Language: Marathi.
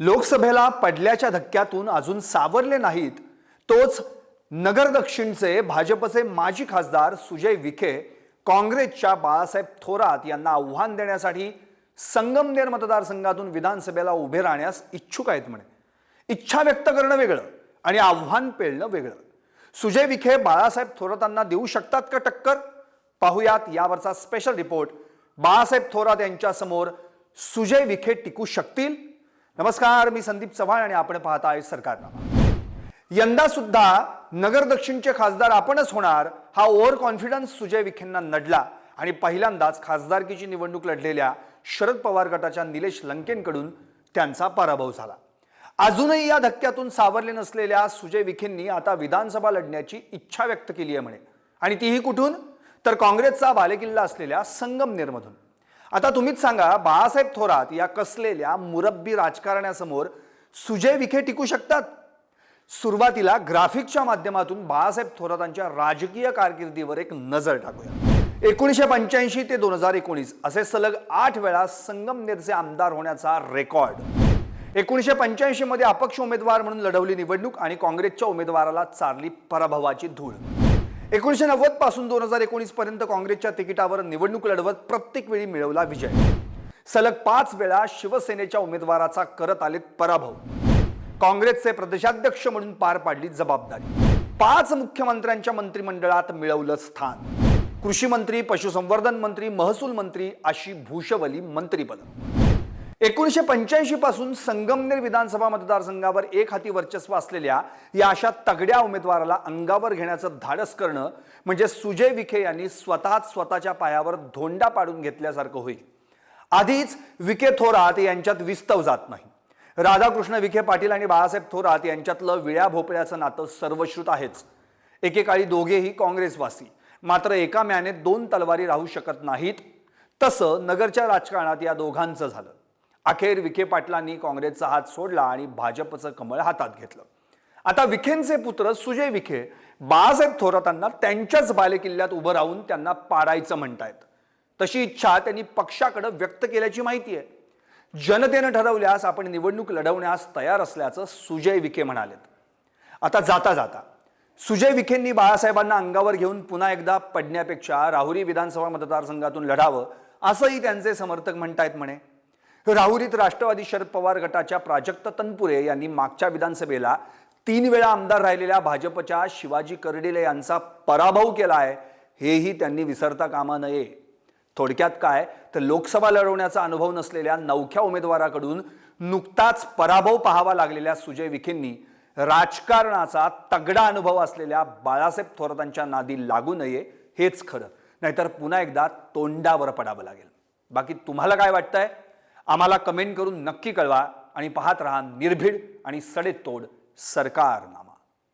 लोकसभेला पडल्याच्या धक्क्यातून अजून सावरले नाहीत. तोच नगर दक्षिणचे भाजपचे माजी खासदार सुजय विखे काँग्रेसच्या बाळासाहेब थोरात यांना आव्हान देण्यासाठी संगमनेर मतदारसंघातून विधानसभेला उभे राहण्यास इच्छुक आहेत म्हणे. इच्छा व्यक्त करणं वेगळं आणि आव्हान पेलणं वेगळं. सुजय विखे बाळासाहेब थोरातांना देऊ शकतात का टक्कर? पाहुयात यावरचा स्पेशल रिपोर्ट बाळासाहेब थोरात यांच्यासमोर सुजय विखे टिकू शकतील? नमस्कार मी संदीप चव्हाण आणि आपण पाहता आहे सरकारनामा यंदा सुद्धा नगर दक्षिणचे खासदार आपणच होणार हा ओव्हर कॉन्फिडन्स सुजय विखेंना नडला आणि पहिल्यांदाच खासदारकीची निवडणूक लढलेल्या शरद पवार गटाच्या निलेश लंकेंकडून त्यांचा पराभव झाला. अजूनही या धक्क्यातून सावरले नसलेल्या सुजय विखेंनी आता विधानसभा लढण्याची इच्छा व्यक्त केली आहे म्हणे. आणि तीही कुठून? तर काँग्रेसचा बालेकिल्ला असलेल्या संगमनेरमधून. आता तुम्हीच सांगा बाळासाहेब थोरात या कसलेल्या मुरब्बी राजकारण्यासमोर सुजय विखे टिकू शकतात? सुरुवातीला ग्राफिकच्या माध्यमातून बाळासाहेब थोरातांच्या राजकीय कारकिर्दीवर एक नजर टाकूया. एकोणीसशे पंच्याऐंशी ते दोन हजार एकोणीस असे सलग आठ वेळा संगमनेरचे आमदार होण्याचा रेकॉर्ड. एकोणीसशे पंच्याऐंशी मध्ये अपक्ष उमेदवार म्हणून लढवली निवडणूक आणि काँग्रेसच्या उमेदवाराला चारली पराभवाची धूळ. एकोणीसशे नव्वदपासून दोन हजार एकोणीस पर्यंत काँग्रेसच्या तिकिटावर निवडणूक लढवत प्रत्येक वेळी मिळवला विजय. सलग पाच वेळा शिवसेनेच्या उमेदवाराचा करत आले पराभव. काँग्रेसचे प्रदेशाध्यक्ष म्हणून पार पाडली जबाबदारी. पाच मुख्यमंत्र्यांच्या मंत्रिमंडळात मिळवलं स्थान. कृषी मंत्री पशुसंवर्धन मंत्री महसूल मंत्री अशी भूषवली मंत्रीपद. एकोणीसशे पंच्याऐंशी पासून संगमनेर विधानसभा मतदारसंघावर एक हाती वर्चस्व असलेल्या या अशा तगड्या उमेदवाराला अंगावर घेण्याचं धाडस करणं म्हणजे सुजय विखे यांनी स्वतःच स्वतःच्या पायावर धोंडा पाडून घेतल्यासारखं होईल. आधीच विखे थोरात यांच्यात विस्तव जात नाही. राधाकृष्ण विखे पाटील आणि बाळासाहेब थोरात यांच्यातलं विळ्या भोपळ्याचं नातं सर्वश्रुत आहेच. एकेकाळी दोघेही काँग्रेसवासी. मात्र एका म्याने दोन तलवारी राहू शकत नाहीत. तसं नगरच्या राजकारणात या दोघांचं झालं. अखेर विखे पाटलांनी काँग्रेसचा हात सोडला आणि भाजपचं कमळ हातात घेतलं. आता विखेंचे पुत्र सुजय विखे बाळासाहेब थोरातांना त्यांच्याच बालेकिल्ल्यात उभं राहून त्यांना पाडायचं म्हणतायत. तशी इच्छा त्यांनी पक्षाकडे व्यक्त केल्याची माहिती आहे. जनतेनं ठरवल्यास आपण निवडणूक लढवण्यास तयार असल्याचं सुजय विखे म्हणालेत. आता जाता जाता सुजय विखेंनी बाळासाहेबांना अंगावर घेऊन पुन्हा एकदा पडण्यापेक्षा राहुरी विधानसभा मतदारसंघातून लढावं असंही त्यांचे समर्थक म्हणतायत म्हणे. राहुरीत राष्ट्रवादी शरद पवार गटाच्या प्राजक्त तनपुरे यांनी मागच्या विधानसभेला तीन वेळा आमदार राहिलेल्या भाजपच्या शिवाजी कर्डिले यांचा पराभव केला आहे. हेही त्यांनी विसरता कामा नये. थोडक्यात काय? तर लोकसभा लढवण्याचा अनुभव नसलेल्या नवख्या उमेदवाराकडून नुकताच पराभव पाहावा लागलेल्या सुजय विखेंनी राजकारणाचा तगडा अनुभव असलेल्या बाळासाहेब थोरातांच्या नादी लागू नये हेच खरं. नाहीतर पुन्हा एकदा तोंडावर पडावं लागेल. बाकी तुम्हाला काय वाटतंय? आम्हाला कमेंट करून नक्की कळवा आणि पाहत रहा निर्भीड आणि सडेतोड सरकारनामा.